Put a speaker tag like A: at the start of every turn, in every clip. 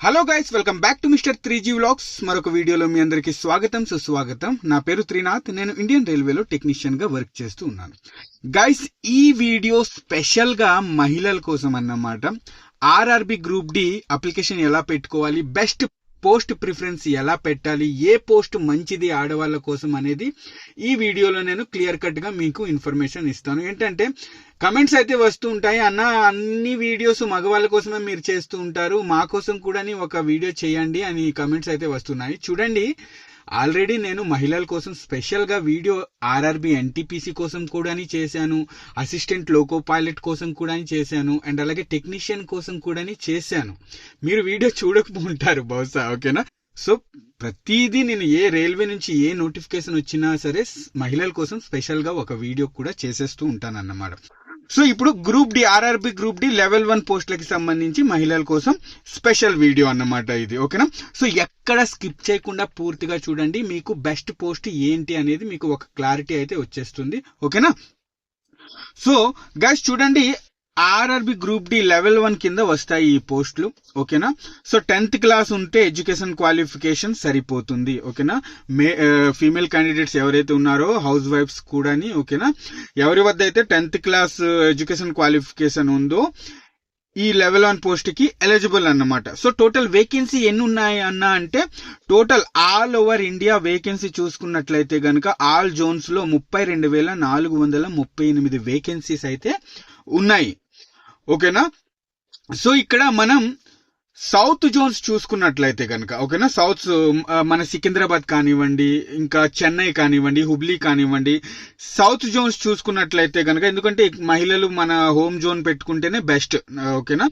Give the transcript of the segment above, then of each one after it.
A: Hello guys welcome back to mister three G vlogs మరొక వీడియోలో మీ అందరికీ స్వాగతం. సుస్వాగతం. నా పేరు త్రినాథ్. నేను ఇండియన్ రైల్వేలో టెక్నీషియన్గా వర్క్ చేస్తూ ఉన్నాను. గైస్ ఈ వీడియో స్పెషల్గా మహిళల కోసం అన్నమాట. ఆర్ఆర్బి గ్రూప్ డి అప్లికేషన్ ఎలా పెట్టుకోవాలి? బెస్ట్ పోస్ట్ ప్రిఫరెన్స్ ఎలా పెట్టాలి ఏ పోస్ట్ మంచిది ఆడవాళ్ళ కోసం అనేది ఈ వీడియోలో నేను క్లియర్ కట్గా మీకు ఇన్ఫర్మేషన్ ఇస్తాను. ఏంటంటే కమెంట్స్ అయితే వస్తూ ఉంటాయి. అన్న అన్ని వీడియోస్ మగవాళ్ళ కోసమే మీరు చేస్తూ ఉంటారు. మా కోసం కూడా ఒక వీడియో చేయండి అని కమెంట్స్ అయితే వస్తున్నాయి. చూడండి ఆల్రెడీ నేను మహిళల కోసం స్పెషల్గా వీడియో ఆర్ఆర్బి ఎన్టీపీసీ కోసం కూడా చేశాను అసిస్టెంట్ లోకో పైలట్ కోసం కూడా చేశాను అండ్ అలాగే టెక్నీషియన్ కోసం కూడా చేశాను. మీరు వీడియో చూడకపోంటారు బహుశా ఓకేనా? సో ప్రతిదీ నేను ఏ రైల్వే నుంచి ఏ నోటిఫికేషన్ వచ్చినా సరే మహిళల కోసం స్పెషల్గా ఒక వీడియో కూడా చేసేస్తూ ఉంటాను అన్నమాట సో ఇప్పుడు group D RRB group D level one పోస్టులకి సంబంధించి మహిళల కోసం స్పెషల్ వీడియో అన్నమాట ఇది ఓకేనా? సో ఎక్కడ స్కిప్ చేయకుండా పూర్తిగా చూడండి. మీకు బెస్ట్ పోస్ట్ ఏంటి అనేది మీకు ఒక క్లారిటీ అయితే వచ్చేస్తుంది ఓకేనా? సో గైస్ చూడండి RRB group D level one కింద వస్తాయి ఈ పోస్టులు ఓకేనా? సో టెన్త్ క్లాస్ ఉంటే ఎడ్యుకేషన్ క్వాలిఫికేషన్ సరిపోతుంది ఓకేనా? మే ఫీమేల్ క్యాండిడేట్స్ ఎవరైతే ఉన్నారో హౌస్ వైఫ్స్ కూడాని ఓకేనా? ఎవరి వద్ద అయితే టెన్త్ క్లాస్ ఎడ్యుకేషన్ క్వాలిఫికేషన్ ఉందో ఈ లెవెల్ వన్ పోస్ట్కి ఎలిజిబుల్ అన్నమాట. సో టోటల్ వేకెన్సీ ఎన్ని ఉన్నాయి అన్న అంటే total all over India vacancy చూసుకున్నట్లయితే కనుక ఆల్ జోన్స్లో ముప్పై రెండు వేల నాలుగు వందల ముప్పై ఎనిమిది వేకెన్సీస్ అయితే ఉన్నాయి. ఓకేనా? సో ఇక్కడ మనం సౌత్ జోన్స్ చూసుకున్నట్లయితే కనుక ఓకేనా? సౌత్ మన సికింద్రాబాద్ కానివ్వండి ఇంకా చెన్నై కానివ్వండి హుబ్లీ కానివ్వండి సౌత్ జోన్స్ చూసుకున్నట్లయితే కనుక ఎందుకంటే మహిళలు మన హోమ్ జోన్ పెట్టుకుంటేనే బెస్ట్ ఓకేనా?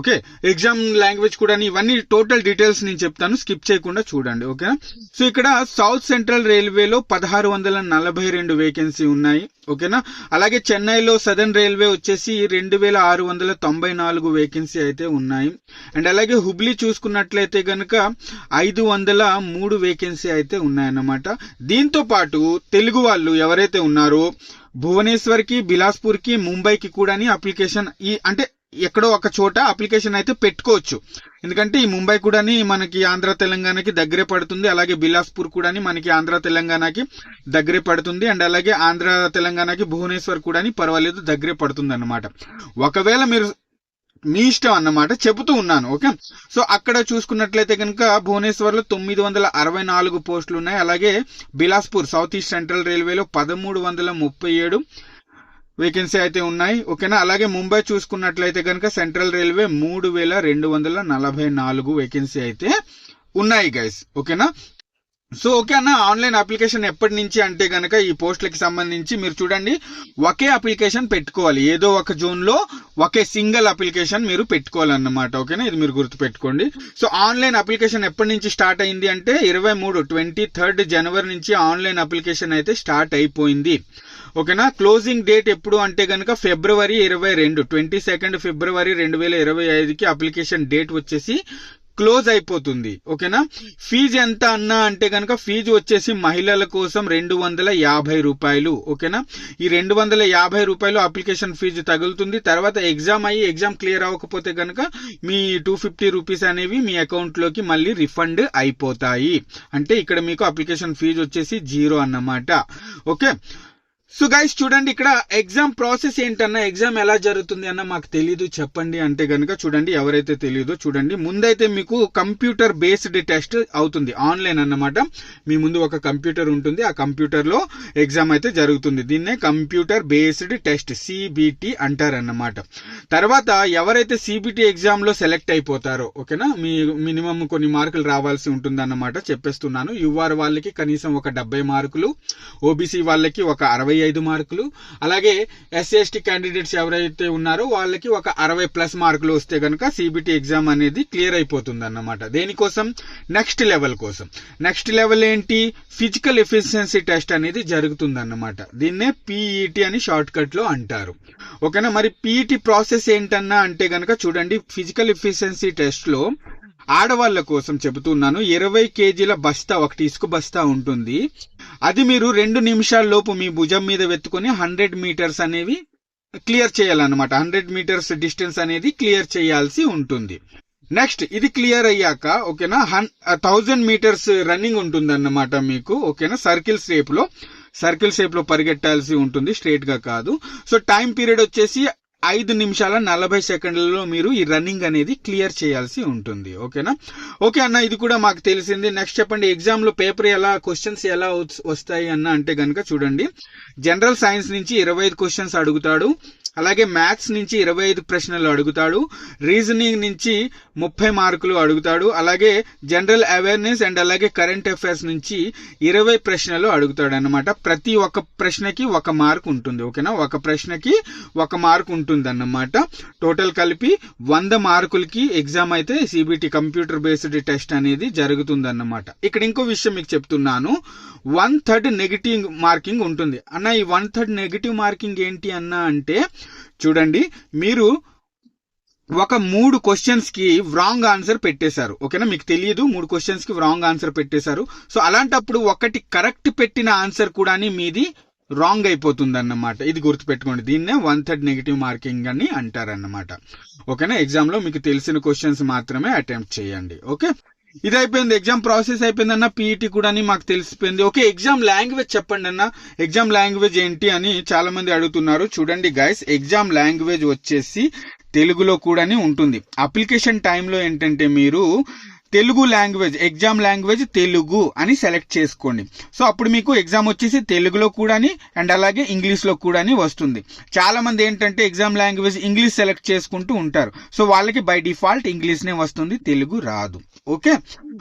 A: ఓకే ఎగ్జామ్ లాంగ్వేజ్ కూడా ఇవన్నీ టోటల్ డీటెయిల్స్ నేను చెప్తాను స్కిప్ చేయకుండా చూడండి ఓకేనా? సో ఇక్కడ సౌత్ సెంట్రల్ రైల్వేలో పదహారు వందల నలభై రెండు వేకెన్సీ ఉన్నాయి. ఓకేనా? అలాగే చెన్నైలో సదర్న్ రైల్వే వచ్చేసి రెండు వేల ఆరు వందల తొంభై నాలుగు వేకెన్సీ అయితే ఉన్నాయి. అండ్ అలాగే హుబ్లీ చూసుకున్నట్లయితే గనక ఐదు వందల మూడు వేకెన్సీ అయితే ఉన్నాయన్నమాట. దీంతో పాటు తెలుగు వాళ్ళు ఎవరైతే ఉన్నారో భువనేశ్వర్కి బిలాస్పూర్కి ముంబైకి కూడా అప్లికేషన్ ఈ అంటే ఎక్కడో ఒక చోట అప్లికేషన్ అయితే పెట్టుకోవచ్చు. ఎందుకంటే ఈ ముంబై కూడా మనకి ఆంధ్ర తెలంగాణకి దగ్గరే పడుతుంది అలాగే బిలాస్పూర్ కూడా మనకి ఆంధ్ర తెలంగాణకి దగ్గరే పడుతుంది అండ్ అలాగే ఆంధ్ర తెలంగాణకి భువనేశ్వర్ కూడా పర్వాలేదు దగ్గరే పడుతుంది అనమాట ఒకవేళ మీరు మీ ఇష్టం అన్నమాట చెబుతూ ఉన్నాను ఓకే? సో అక్కడ చూసుకున్నట్లయితే కనుక భువనేశ్వర్లో తొమ్మిది వందల అరవై నాలుగు పోస్టులు ఉన్నాయి అలాగే బిలాస్పూర్ సౌత్ ఈస్ట్ సెంట్రల్ రైల్వేలో పదమూడు వందల ముప్పై ఏడు వేకెన్సీ అయితే ఉన్నాయి. ఓకేనా? అలాగే ముంబై చూసుకున్నట్లయితే కనుక సెంట్రల్ రైల్వే మూడు వేల రెండు వందల నలభై నాలుగు వేకెన్సీ అయితే ఉన్నాయి గైస్ ఓకేనా? సో ఓకే అన్న ఆన్లైన్ అప్లికేషన్ ఎప్పటి నుంచి అంటే కనుక ఈ పోస్టులకి సంబంధించి మీరు చూడండి ఒకే అప్లికేషన్ పెట్టుకోవాలి. ఏదో ఒక జోన్లో ఒకే సింగిల్ అప్లికేషన్ మీరు పెట్టుకోవాలన్నమాట. ఓకేనా? ఇది మీరు గుర్తు పెట్టుకోండి సో ఆన్లైన్ అప్లికేషన్ ఎప్పటి నుంచి స్టార్ట్ అయింది అంటే ఇరవై మూడు ట్వంటీ థర్డ్ జనవరి నుంచి ఆన్లైన్ అప్లికేషన్ అయితే స్టార్ట్ అయిపోయింది. ఓకేనా? క్లోజింగ్ డేట్ ఎప్పుడు అంటే కనుక ఫిబ్రవరి ఇరవై రెండు ట్వంటీ సెకండ్ ఫిబ్రవరి రెండు వేల ఇరవై ఐదుకి అప్లికేషన్ డేట్ వచ్చేసి క్లోజ్ అయిపోతుంది. ఓకేనా? ఫీజు ఎంత అన్నా అంటే కనుక ఫీజు వచ్చేసి మహిళల కోసం రెండు వందల యాభై రూపాయలు. ఓకేనా? ఈ రెండు వందల యాభై రూపాయలు అప్లికేషన్ ఫీజు తగులుతుంది. తర్వాత ఎగ్జామ్ అయ్యి ఎగ్జామ్ క్లియర్ అవ్వకపోతే కనుక మీ టూ ఫిఫ్టీ రూపీస్ అనేవి మీ అకౌంట్లోకి మళ్ళీ రిఫండ్ అయిపోతాయి. అంటే ఇక్కడ మీకు అప్లికేషన్ ఫీజు వచ్చేసి జీరో అన్నమాట. ఓకే? సో గైస్ చూడండి ఇక్కడ ఎగ్జామ్ ప్రాసెస్ ఏంటన్నా ఎగ్జామ్ ఎలా జరుగుతుంది అన్న మాకు తెలీదు చెప్పండి అంటే గనుక చూడండి ఎవరైతే తెలియదో చూడండి. ముందైతే మీకు కంప్యూటర్ బేస్డ్ టెస్ట్ అవుతుంది ఆన్లైన్ అన్నమాట. మీ ముందు ఒక కంప్యూటర్ ఉంటుంది ఆ కంప్యూటర్లో ఎగ్జామ్ అయితే జరుగుతుంది. దీన్నే కంప్యూటర్ బేస్డ్ టెస్ట్ సిబిటి అంటారన్నమాట. తర్వాత ఎవరైతే సిబిటి ఎగ్జామ్లో సెలెక్ట్ అయిపోతారో ఓకేనా? మీ మినిమం కొన్ని మార్కులు రావాల్సి ఉంటుంది అన్నమాట చెప్పేస్తున్నాను. యువర్ వాళ్ళకి కనీసం ఒక డెబ్బై మార్కులు ఓబీసీ వాళ్ళకి ఒక అరవై ఐదు మార్కులు. అలాగే ఎస్సీ క్యాండిడేట్స్ ఎవరైతే ఉన్నారో వాళ్ళకి ఒక అరవై ప్లస్ మార్కులు వస్తే కనుక సిబిటి ఎగ్జామ్ అనేది క్లియర్ అయిపోతుంది అన్నమాట దేనికోసం? నెక్స్ట్ లెవెల్ కోసం. నెక్స్ట్ లెవెల్ ఏంటి? ఫిజికల్ ఎఫిషియన్సీ టెస్ట్ అనేది జరుగుతుంది అన్నమాట దీన్నే పీఈటీ అని షార్ట్ కట్లో అంటారు. ఓకేనా? మరి పీఈటీ ప్రాసెస్ ఏంటన్నా అంటే కనుక చూడండి ఫిజికల్ ఎఫిషియన్సీ టెస్ట్ ఆడవాళ్ళ కోసం చెబుతున్నాను. ఇరవై కేజీల బస్తా ఒకటి ఇసుక బస్తా ఉంటుంది. అది మీరు రెండు నిమిషాల్లోపు మీ భుజం మీద వెత్తుకొని హండ్రెడ్ మీటర్స్ అనేవి క్లియర్ చేయాలన్నమాట. హండ్రెడ్ మీటర్స్ డిస్టెన్స్ అనేది క్లియర్ చేయాల్సి ఉంటుంది. నెక్స్ట్ ఇది క్లియర్ అయ్యాక ఓకేనా? హన్ థౌజండ్ మీటర్స్ రన్నింగ్ ఉంటుంది అన్నమాట మీకు ఓకేనా? సర్కిల్ షేప్లో సర్కిల్ షేప్లో పరిగెట్టాల్సి ఉంటుంది స్ట్రేట్గా కాదు. సో టైం పీరియడ్ వచ్చేసి ఐదు నిమిషాల నలభై సెకండ్లలో మీరు ఈ రన్నింగ్ అనేది క్లియర్ చేయాల్సి ఉంటుంది. ఓకేనా? ఓకే అన్న ఇది కూడా మాకు తెలిసింది. నెక్స్ట్ చెప్పండి ఎగ్జామ్లో పేపర్ ఎలా క్వశ్చన్స్ ఎలా వస్తాయి అన్న అంటే గనుక చూడండి. జనరల్ సైన్స్ నుంచి ఇరవై ఐదు క్వశ్చన్స్ అడుగుతాడు. అలాగే మ్యాథ్స్ నుంచి ఇరవై ఐదు ప్రశ్నలు అడుగుతాడు రీజనింగ్ నుంచి ముప్పై మార్కులు అడుగుతాడు అలాగే జనరల్ అవేర్నెస్ అండ్ అలాగే కరెంట్ అఫైర్స్ నుంచి ఇరవై ప్రశ్నలు అడుగుతాడు అనమాట ప్రతి ఒక్క ప్రశ్నకి ఒక మార్క్ ఉంటుంది ఓకేనా? ఒక ప్రశ్నకి ఒక మార్క్ ఉంటుంది అన్నమాట టోటల్ కలిపి వంద మార్కులకి ఎగ్జామ్ అయితే సిబిటి కంప్యూటర్ బేస్డ్ టెస్ట్ అనేది జరుగుతుంది అన్నమాట ఇక్కడ ఇంకో విషయం మీకు చెప్తున్నాను. వన్ థర్డ్ నెగిటివ్ మార్కింగ్ ఉంటుంది. అన్న ఈ వన్ థర్డ్ నెగిటివ్ మార్కింగ్ ఏంటి అన్న అంటే చూడండి మీరు ఒక మూడు క్వశ్చన్స్కి రాంగ్ ఆన్సర్ పెట్టేశారు. ఓకేనా? మీకు తెలియదు మూడు క్వశ్చన్స్కి రాంగ్ ఆన్సర్ పెట్టేశారు. సో అలాంటప్పుడు ఒకటి కరెక్ట్ పెట్టిన ఆన్సర్ కూడా మీది రాంగ్ అయిపోతుంది అన్నమాట ఇది గుర్తుపెట్టుకోండి. దీన్నే వన్ థర్డ్ నెగిటివ్ మార్కింగ్ అని అంటారన్నమాట. ఓకేనా? ఎగ్జామ్లో మీకు తెలిసిన క్వశ్చన్స్ మాత్రమే అటెంప్ట్ చేయండి. ఓకే? ఇది అయిపోయింది ఎగ్జామ్ ప్రాసెస్ అయిపోయింది అన్న పీఈటీ కూడా అని మాకు తెలిసిపోయింది. ఓకే ఎగ్జామ్ లాంగ్వేజ్ చెప్పండి అన్న. ఎగ్జామ్ లాంగ్వేజ్ ఏంటి అని చాలా మంది అడుగుతున్నారు. చూడండి గైస్ ఎగ్జామ్ లాంగ్వేజ్ వచ్చేసి తెలుగులో కూడా ఉంటుంది. అప్లికేషన్ టైంలో ఏంటంటే మీరు Telugu language exam language Telugu అని సెలెక్ట్ చేసుకోండి. సో అప్పుడు మీకు ఎగ్జామ్ వచ్చేసి తెలుగులో కూడాని అండ్ అలాగే ఇంగ్లీష్లో కూడాని వస్తుంది. చాలా మంది ఏంటంటే ఎగ్జామ్ లాంగ్వేజ్ ఇంగ్లీష్ సెలెక్ట్ చేసుకుంటూ ఉంటారు. సో వాళ్ళకి బై డిఫాల్ట్ ఇంగ్లీష్నే వస్తుంది తెలుగు రాదు. ఓకే?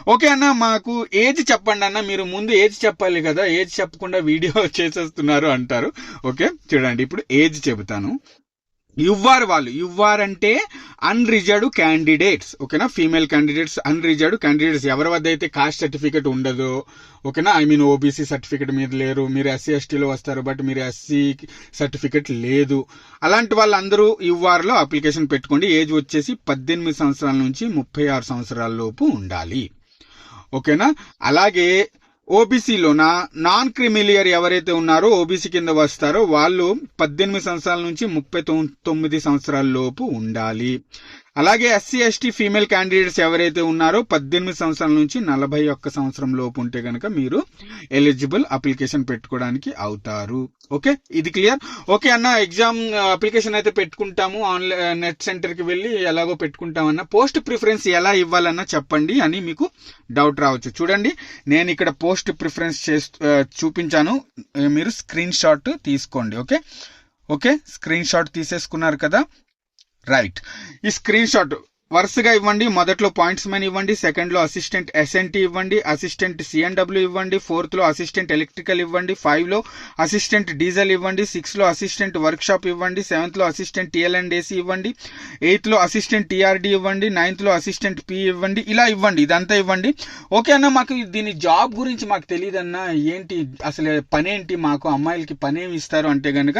A: ఓకే అన్న మాకు ఏజ్ చెప్పండి అన్న. మీరు ముందు ఏజ్ చెప్పాలి కదా. ఏజ్ చెప్పకుండా వీడియో చేసేస్తున్నారు అంటారు. ఓకే? చూడండి ఇప్పుడు ఏజ్ చెబుతాను. యువ్వార్ వాళ్ళు. ఇవ్వారంటే అంటే క్యాండిడేట్స్ ఓకేనా ఫీమేల్ క్యాండిడేట్స్ అన్రిజర్వ్డ్ క్యాండిడేట్స్ ఎవరి వద్ద అయితే కాస్ట్ సర్టిఫికేట్ ఉండదు ఓకేనా ఐ మీన్ ఓబీసీ సర్టిఫికేట్ మీరు లేరు. మీరు ఎస్సీ ఎస్టీలో వస్తారు బట్ మీరు ఎస్సీ సర్టిఫికేట్ లేదు. అలాంటి వాళ్ళందరూ ఇవ్వారులో అప్లికేషన్ పెట్టుకోండి. ఏజ్ వచ్చేసి పద్దెనిమిది సంవత్సరాల నుంచి ముప్పై ఆరు సంవత్సరాల లోపు ఉండాలి. ఓకేనా అలాగే ఓబీసీలోన నాన్ క్రిమిలియర్ ఎవరైతే ఉన్నారో ఓబీసీ కింద వస్తారో వాళ్ళు పద్దెనిమిది సంవత్సరాల నుంచి ముప్పై తొమ్మిది సంవత్సరాల లోపు ఉండాలి. అలాగే ఎస్సీ ఎస్టీ ఫీమేల్ క్యాండిడేట్స్ ఎవరైతే ఉన్నారో పద్దెనిమిది సంవత్సరాల నుంచి నలభై ఒక్క సంవత్సరం లోపు ఉంటే కనుక మీరు ఎలిజిబుల్ అప్లికేషన్ పెట్టుకోవడానికి అవుతారు. ఓకే? ఇది క్లియర్? ఓకే అన్న ఎగ్జామ్ అప్లికేషన్ అయితే పెట్టుకుంటాము. ఆన్లైన్ నెట్ సెంటర్కి వెళ్ళి ఎలాగో పెట్టుకుంటామన్న. పోస్ట్ ప్రిఫరెన్స్ ఎలా ఇవ్వాలన్నా చెప్పండి అని మీకు డౌట్ రావచ్చు. చూడండి నేను ఇక్కడ పోస్ట్ ప్రిఫరెన్స్ చేస్తూ చూపించాను. మీరు స్క్రీన్ షాట్ తీసుకోండి. ఓకే? ఓకే? స్క్రీన్ షాట్ తీసేసుకున్నారు కదా? రైట్. ఈ స్క్రీన్ షాట్ వరుసగా ఇవ్వండి. మొదట్లో పాయింట్స్ మెన్ ఇవ్వండి సెకండ్లో అసిస్టెంట్ ఎస్ఎన్టీ ఇవ్వండి అసిస్టెంట్ సిఎన్డబ్ల్యూ ఇవ్వండి ఫోర్త్లో అసిస్టెంట్ ఎలక్ట్రికల్ ఇవ్వండి ఫైవ్లో అసిస్టెంట్ డీజిల్ ఇవ్వండి సిక్స్లో అసిస్టెంట్ వర్క్ షాప్ ఇవ్వండి సెవెంత్లో అసిస్టెంట్ టిఎల్ అండ్ ఏసీ ఇవ్వండి ఎయిత్లో అసిస్టెంట్ టీఆర్డీ ఇవ్వండి నైన్త్లో అసిస్టెంట్ పి ఇవ్వండి ఇలా ఇవ్వండి ఇదంతా ఇవ్వండి. ఓకే అన్న మాకు దీని జాబ్ గురించి మాకు తెలియదన్నా ఏంటి అసలు పనేంటి మాకు అమ్మాయిలకి పనేమి ఇస్తారు అంటే కనుక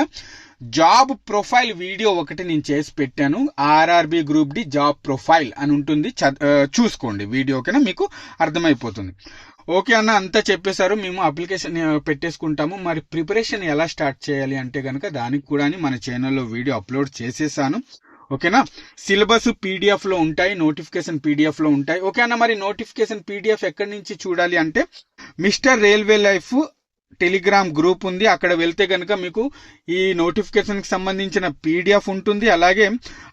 A: జాబ్ ప్రొఫైల్ వీడియో ఒకటి నేను చేసి పెట్టాను. RRB group D job profile అని ఉంటుంది. చ- చూసుకోండి. వీడియో ఓకేనా మీకు అర్థమైపోతుంది. ఓకే అన్న అంతా చెప్పేశారు. మేము అప్లికేషన్ పెట్టేసుకుంటాము. మరి ప్రిపరేషన్ ఎలా స్టార్ట్ చేయాలి అంటే కనుక దానికి కూడా మన ఛానల్లో వీడియో అప్లోడ్ చేసేసాను. ఓకేనా? సిలబస్ పీడిఎఫ్లో ఉంటాయి. నోటిఫికేషన్ పీడిఎఫ్లో ఉంటాయి. ఓకే అన్న మరి నోటిఫికేషన్ పీడిఎఫ్ ఎక్కడి నుంచి చూడాలి అంటే mister railway life Telegram group ఉంది. అక్కడ వెళ్తే కనుక మీకు ఈ నోటిఫికేషన్కి సంబంధించిన పీడిఎఫ్ ఉంటుంది. అలాగే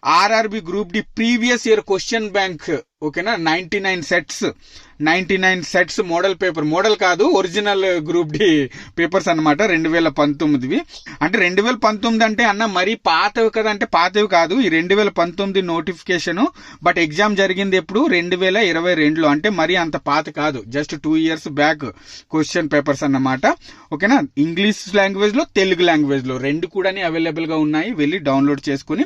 A: RRB group D previous year question bank ఓకేనా? Ninety nine sets. Ninety nine sets model paper. Model కాదు ఒరిజినల్ గ్రూప్ డి పేపర్స్ అన్నమాట రెండు వేల పంతొమ్మిదివి. అంటే రెండు వేల పంతొమ్మిది అంటే అన్న మరీ పాతవి కదా అంటే పాతవి కాదు ఈ రెండు వేల పంతొమ్మిది నోటిఫికేషను బట్ ఎగ్జామ్ జరిగింది ఎప్పుడు? రెండు వేల ఇరవై రెండులో. అంటే మరీ అంత పాత కాదు just two years back question papers అన్నమాట. ఓకేనా? ఇంగ్లీష్ లాంగ్వేజ్లో తెలుగు లాంగ్వేజ్లో. రెండు కూడా అవైలబుల్గా ఉన్నాయి వెళ్ళి డౌన్లోడ్ చేసుకుని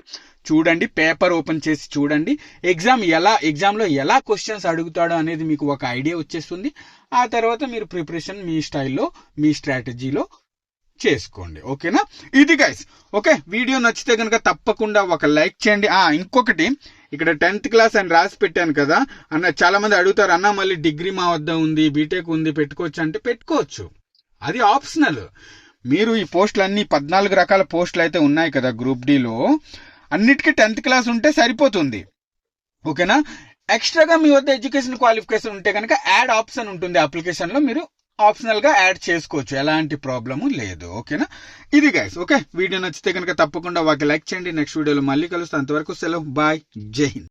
A: చూడండి పేపర్ ఓపెన్ చేసి చూడండి. ఎగ్జామ్ ఎలా ఎగ్జామ్లో ఎలా క్వశ్చన్స్ అడుగుతాడో అనేది మీకు ఒక ఐడియా వచ్చేస్తుంది. ఆ తర్వాత మీరు ప్రిపరేషన్ మీ స్టైల్లో మీ స్ట్రాటజీలో చేసుకోండి. ఓకేనా? ఇది గైస్ ఓకే? వీడియో నచ్చితే కనుక తప్పకుండా ఒక లైక్ చేయండి. ఆ ఇంకొకటి ఇక్కడ టెన్త్ క్లాస్ అని రాసి పెట్టాను కదా. అన్న చాలా మంది అడుగుతారు అన్న మళ్ళీ డిగ్రీ మా వద్ద ఉంది బీటెక్ ఉంది పెట్టుకోవచ్చు? అంటే పెట్టుకోవచ్చు. అది ఆప్షనల్. మీరు ఈ పోస్టులన్నీ పద్నాలుగు రకాల పోస్టులు అయితే ఉన్నాయి కదా గ్రూప్ డిలో అన్నిటికీ టెన్త్ క్లాస్ ఉంటే సరిపోతుంది. ఓకేనా? ఎక్స్ట్రాగా మీ వద్ద ఎడ్యుకేషన్ క్వాలిఫికేషన్ ఉంటే కనుక యాడ్ ఆప్షన్ ఉంటుంది అప్లికేషన్లో. మీరు ఆప్షనల్గా యాడ్ చేసుకోవచ్చు. ఎలాంటి ప్రాబ్లము లేదు. ఓకేనా? ఇది గైస్ ఓకే? వీడియో నచ్చితే కనుక తప్పకుండా వాకి లైక్ చేయండి. నెక్స్ట్ వీడియోలో మళ్ళీ కలుస్తాను అంతవరకు సెలవు. బాయ్. జై హింద్.